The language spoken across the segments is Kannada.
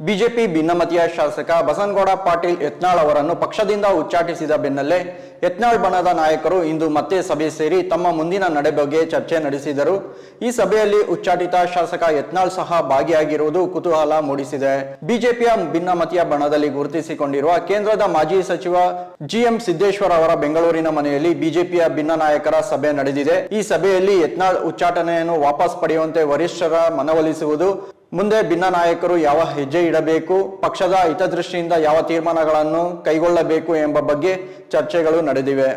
ಬಿಜೆಪಿ ಭಿನ್ನಮತೀಯ ಶಾಸಕ ಬಸನಗೌಡ ಪಾಟೀಲ್ ಯತ್ನಾಳ್ ಅವರನ್ನು ಪಕ್ಷದಿಂದ ಉಚ್ಚಾಟಿಸಿದ ಬೆನ್ನಲ್ಲೇ ಯತ್ನಾಳ್ ಬಣದ ನಾಯಕರು ಇಂದು ಮತ್ತೆ ಸಭೆ ಸೇರಿ ತಮ್ಮ ಮುಂದಿನ ನಡೆ ಬಗ್ಗೆ ಚರ್ಚೆ ನಡೆಸಿದರು. ಈ ಸಭೆಯಲ್ಲಿ ಉಚ್ಚಾಟಿತ ಶಾಸಕ ಯತ್ನಾಳ್ ಸಹ ಭಾಗಿಯಾಗಿರುವುದು ಕುತೂಹಲ ಮೂಡಿಸಿದೆ. ಬಿಜೆಪಿಯ ಭಿನ್ನಮತೀಯ ಬಣದಲ್ಲಿ ಗುರುತಿಸಿಕೊಂಡಿರುವ ಕೇಂದ್ರದ ಮಾಜಿ ಸಚಿವ ಜಿಎಂ ಸಿದ್ದೇಶ್ವರ್ ಅವರ ಬೆಂಗಳೂರಿನ ಮನೆಯಲ್ಲಿ ಬಿಜೆಪಿಯ ಭಿನ್ನ ನಾಯಕರ ಸಭೆ ನಡೆದಿದೆ. ಈ ಸಭೆಯಲ್ಲಿ ಯತ್ನಾಳ್ ಉಚ್ಚಾಟನೆಯನ್ನು ವಾಪಸ್ ಪಡೆಯುವಂತೆ ವರಿಷ್ಠರ ಮನವೊಲಿಸುವುದು ಮುಂದೆ ಭಿನ್ನ ನಾಯಕರು ಯಾವ ಹೆಜ್ಜೆ ಇಡಬೇಕು, ಪಕ್ಷದ ಹಿತದೃಷ್ಟಿಯಿಂದ ಯಾವ ತೀರ್ಮಾನಗಳನ್ನು ಕೈಗೊಳ್ಳಬೇಕು ಎಂಬ ಬಗ್ಗೆ ಚರ್ಚೆಗಳು ನಡೆದಿವೆ.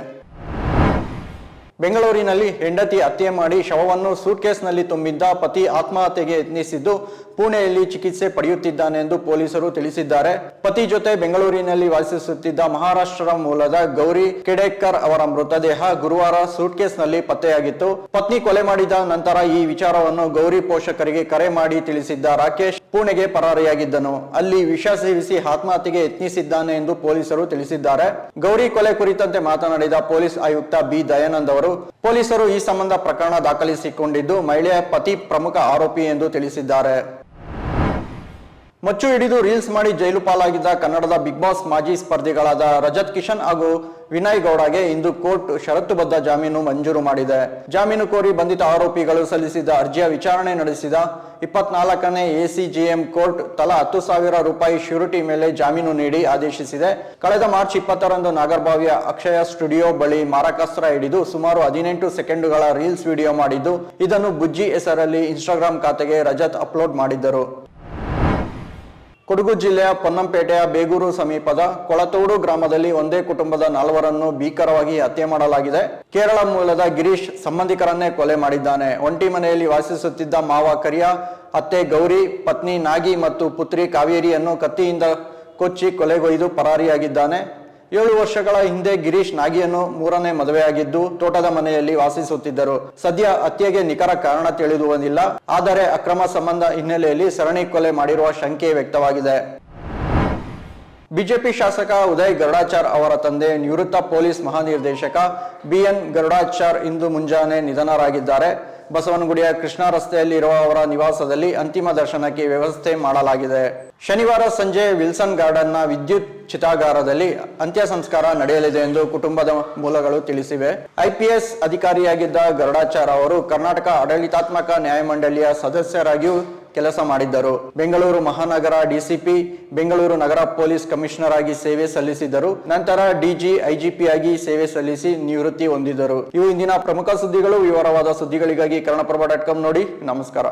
ಬೆಂಗಳೂರಿನಲ್ಲಿ ಹೆಂಡತಿ ಹತ್ಯೆ ಮಾಡಿ ಶವವನ್ನು ಸೂಟ್ಕೇಸ್ನಲ್ಲಿ ತುಂಬಿದ್ದ ಪತಿ ಆತ್ಮಹತ್ಯೆಗೆ ಯತ್ನಿಸಿದ್ದು ಪುಣೆಯಲ್ಲಿ ಚಿಕಿತ್ಸೆ ಪಡೆಯುತ್ತಿದ್ದಾನೆ ಎಂದು ಪೊಲೀಸರು ತಿಳಿಸಿದ್ದಾರೆ. ಪತಿ ಜೊತೆ ಬೆಂಗಳೂರಿನಲ್ಲಿ ವಾಸಿಸುತ್ತಿದ್ದ ಮಹಾರಾಷ್ಟ್ರ ಮೂಲದ ಗೌರಿ ಕೆಡೇಕರ್ ಅವರ ಮೃತದೇಹ ಗುರುವಾರ ಸೂಟ್ಕೇಸ್ನಲ್ಲಿ ಪತ್ತೆಯಾಗಿತ್ತು. ಪತ್ನಿ ಕೊಲೆ ಮಾಡಿದ ನಂತರ ಈ ವಿಚಾರವನ್ನು ಗೌರಿ ಪೋಷಕರಿಗೆ ಕರೆ ಮಾಡಿ ತಿಳಿಸಿದ್ದ ರಾಕೇಶ್ ಪುಣೆಗೆ ಪರಾರಿಯಾಗಿದ್ದನು. ಅಲ್ಲಿ ವಿಷ ಸೇವಿಸಿ ಆತ್ಮಹತ್ಯೆಗೆ ಯತ್ನಿಸಿದ್ದಾನೆ ಎಂದು ಪೊಲೀಸರು ತಿಳಿಸಿದ್ದಾರೆ. ಗೌರಿ ಕೊಲೆ ಕುರಿತಂತೆ ಮಾತನಾಡಿದ ಪೊಲೀಸ್ ಆಯುಕ್ತ ಬಿ ದಯಾನಂದ್ ಅವರು, ಪೊಲೀಸರು ಈ ಸಂಬಂಧ ಪ್ರಕರಣ ದಾಖಲಿಸಿಕೊಂಡಿದ್ದು ಮಹಿಳೆಯ ಪತಿ ಪ್ರಮುಖ ಆರೋಪಿ ಎಂದು ತಿಳಿಸಿದ್ದಾರೆ. ಮಚ್ಚು ಹಿಡಿದು ರೀಲ್ಸ್ ಮಾಡಿ ಜೈಲು ಪಾಲಾಗಿದ್ದ ಕನ್ನಡದ ಬಿಗ್ ಬಾಸ್ ಮಾಜಿ ಸ್ಪರ್ಧಿಗಳಾದ ರಜತ್ ಕಿಶನ್ ಹಾಗೂ ವಿನಯ್ ಗೌಡಗೆ ಇಂದು ಕೋರ್ಟ್ ಷರತ್ತುಬದ್ಧ ಜಾಮೀನು ಮಂಜೂರು ಮಾಡಿದೆ. ಜಾಮೀನು ಕೋರಿ ಬಂಧಿತ ಆರೋಪಿಗಳು ಸಲ್ಲಿಸಿದ ಅರ್ಜಿಯ ವಿಚಾರಣೆ ನಡೆಸಿದ ಇಪ್ಪತ್ನಾಲ್ಕನೇ ಎಸಿಜಿಎಂ ಕೋರ್ಟ್ ತಲಾ ಹತ್ತು ಸಾವಿರ ರೂಪಾಯಿ ಶ್ಯೂರಿಟಿ ಮೇಲೆ ಜಾಮೀನು ನೀಡಿ ಆದೇಶಿಸಿದೆ. ಕಳೆದ ಮಾರ್ಚ್ ಇಪ್ಪತ್ತರಂದು ನಾಗರ್ಭಾವಿಯ ಅಕ್ಷಯ ಸ್ಟುಡಿಯೋ ಬಳಿ ಮಾರಕಾಸ್ತ್ರ ಹಿಡಿದು ಸುಮಾರು ಹದಿನೆಂಟು ಸೆಕೆಂಡುಗಳ ರೀಲ್ಸ್ ವಿಡಿಯೋ ಮಾಡಿದ್ದು, ಇದನ್ನು ಬುಜ್ಜಿ ಹೆಸರಲ್ಲಿ ಇನ್ಸ್ಟಾಗ್ರಾಂ ಖಾತೆಗೆ ರಜತ್ ಅಪ್ಲೋಡ್ ಮಾಡಿದ್ದರು. ಕೊಡಗು ಜಿಲ್ಲೆಯ ಪೊನ್ನಂಪೇಟೆಯ ಬೇಗೂರು ಸಮೀಪದ ಕೊಳತೋಡು ಗ್ರಾಮದಲ್ಲಿ ಒಂದೇ ಕುಟುಂಬದ ನಾಲ್ವರನ್ನು ಭೀಕರವಾಗಿ ಹತ್ಯೆ ಮಾಡಲಾಗಿದೆ. ಕೇರಳ ಮೂಲದ ಗಿರೀಶ್ ಸಂಬಂಧಿಕರನ್ನೇ ಕೊಲೆ ಮಾಡಿದ್ದಾನೆ. ಒಂಟಿ ಮನೆಯಲ್ಲಿ ವಾಸಿಸುತ್ತಿದ್ದ ಮಾವ ಕರಿಯ ಅತ್ತೆ ಗೌರಿ, ಪತ್ನಿ ನಾಗಿ ಮತ್ತು ಪುತ್ರಿ ಕಾವೇರಿಯನ್ನು ಕತ್ತಿಯಿಂದ ಕೊಚ್ಚಿ ಕೊಲೆಗೊಯ್ದು ಪರಾರಿಯಾಗಿದ್ದಾನೆ. ಏಳು ವರ್ಷಗಳ ಹಿಂದೆ ಗಿರೀಶ್ ನಾಗಿಯನ್ನು ಮೂರನೇ ಮದುವೆಯಾಗಿದ್ದು ತೋಟದ ಮನೆಯಲ್ಲಿ ವಾಸಿಸುತ್ತಿದ್ದರು. ಸದ್ಯ ಹತ್ಯೆಗೆ ನಿಖರ ಕಾರಣ ತಿಳಿದು ಬಂದಿಲ್ಲ ಆದರೆ ಅಕ್ರಮ ಸಂಬಂಧ ಹಿನ್ನೆಲೆಯಲ್ಲಿ ಸರಣಿ ಕೊಲೆ ಮಾಡಿರುವ ಶಂಕೆ ವ್ಯಕ್ತವಾಗಿದೆ. ಬಿಜೆಪಿ ಶಾಸಕ ಉದಯ್ ಗರುಡಾಚಾರ್ ಅವರ ತಂದೆ ನಿವೃತ್ತ ಪೊಲೀಸ್ ಮಹಾನಿರ್ದೇಶಕ ಬಿಎನ್ ಗರುಡಾಚಾರ್ ಇಂದು ಮುಂಜಾನೆ ನಿಧನರಾಗಿದ್ದಾರೆ. ಬಸವನಗುಡಿಯ ಕೃಷ್ಣ ರಸ್ತೆಯಲ್ಲಿರುವ ಅವರ ನಿವಾಸದಲ್ಲಿ ಅಂತಿಮ ದರ್ಶನಕ್ಕೆ ವ್ಯವಸ್ಥೆ ಮಾಡಲಾಗಿದೆ. ಶನಿವಾರ ಸಂಜೆ ವಿಲ್ಸನ್ ಗಾರ್ಡನ್ನ ವಿದ್ಯುತ್ ಚಿತಾಗಾರದಲ್ಲಿ ಅಂತ್ಯ ಸಂಸ್ಕಾರ ನಡೆಯಲಿದೆ ಎಂದು ಕುಟುಂಬದ ಮೂಲಗಳು ತಿಳಿಸಿವೆ. ಐಪಿಎಸ್ ಅಧಿಕಾರಿಯಾಗಿದ್ದ ಗರುಡಾಚಾರ ಅವರು ಕರ್ನಾಟಕ ಆಡಳಿತಾತ್ಮಕ ನ್ಯಾಯಮಂಡಳಿಯ ಸದಸ್ಯರಾಗಿಯೂ ಕೆಲಸ ಮಾಡಿದ್ದರು. ಬೆಂಗಳೂರು ಮಹಾನಗರ ಡಿಸಿಪಿ, ಬೆಂಗಳೂರು ನಗರ ಪೊಲೀಸ್ ಕಮಿಷನರ್ ಆಗಿ ಸೇವೆ ಸಲ್ಲಿಸಿದರು ನಂತರ ಡಿಜಿ, ಐಜಿಪಿ ಆಗಿ ಸೇವೆ ಸಲ್ಲಿಸಿ ನಿವೃತ್ತಿ ಹೊಂದಿದರು ಇವು ಇಂದಿನ ಪ್ರಮುಖ ಸುದ್ದಿಗಳು. ವಿವರವಾದ ಸುದ್ದಿಗಳಿಗಾಗಿ ಕನ್ನಡಪ್ರಭ ಡಾಟ್ ಕಾಮ್ ನೋಡಿ. ನಮಸ್ಕಾರ.